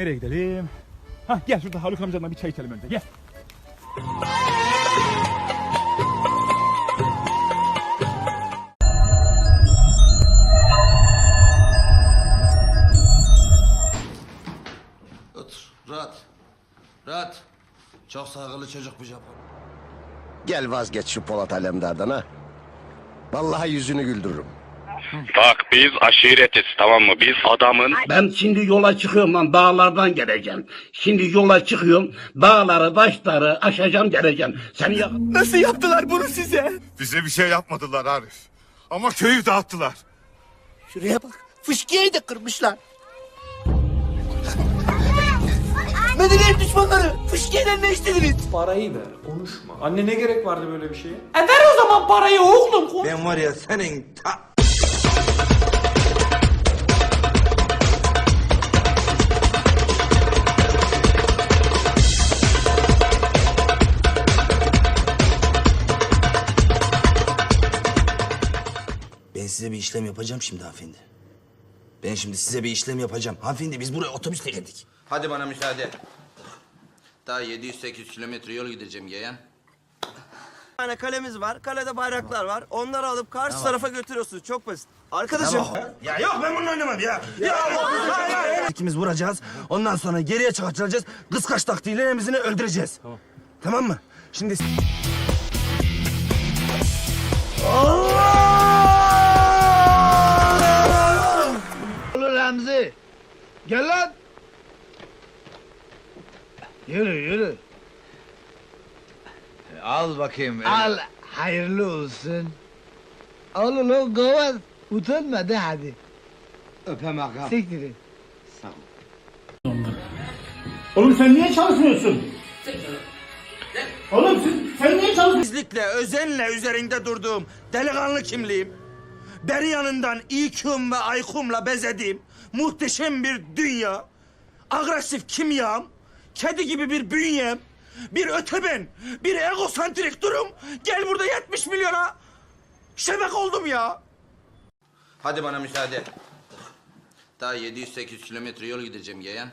Nereye gidelim? Hah gel şurada Haluk amcanla bir çay içelim önce gel. Otur. Rahat. Rahat. Çok saygılı çocuk bu Japon. Gel vazgeç şu Polat Alemdar'dan ha. Vallahi yüzünü güldürürüm. Bak biz aşiretiz tamam mı? Biz adamın Ben şimdi yola çıkıyorum lan dağlardan geleceğim. Şimdi yola çıkıyorum dağları taşları aşacağım geleceğim. Sen ya... Nasıl yaptılar bunu size? Bize bir şey yapmadılar Arif. Ama köyü dağıttılar. Şuraya bak. Fışkiyeyi de kırmışlar. Medeniyet düşmanları. Fışkiye'den ne istediniz? Parayı ver, konuşma. Anne ne gerek vardı böyle bir şeye? E ver o zaman parayı oğlum. Ben var ya senin ta... size bir işlem yapacağım şimdi hanımefendi. Ben şimdi size bir işlem yapacağım. Hanımefendi biz buraya otobüsle geldik. Hadi bana müsaade. Daha 700-800 kilometre yol gideceğim yeğen. Bir tane kalemiz var. Kalede bayraklar var. Onları alıp karşı tarafa götürüyorsunuz. Çok basit. Arkadaşım. Ya yok ben bununla oynamam ya. Ya hayır, hayır. İkimiz vuracağız. Ondan sonra geriye çakacağız. Kıskaç taktiğiyle emizini öldüreceğiz. Tamam. Tamam mı? Şimdi... Yürü yürü. Al bakayım. Al hayırlı olsun. Al ulan gavaz. Utanma de hadi. Öpem ağam. Siktir et. Oğlum sen niye çalışmıyorsun? Oğlum sen, sen niye çalışmıyorsun? Titizlikle, özenle üzerinde durduğum delikanlı kimliğim, beri yanından IQ'm ve IQ'mla bezediğim muhteşem bir dünya, agresif kimyam, kedi gibi bir bünyem, bir öteben, bir egosantrik durum, gel burada 70 milyona şebek oldum ya. Hadi bana müsaade. Daha 700-800 kilometre yol gideceğim yeğen.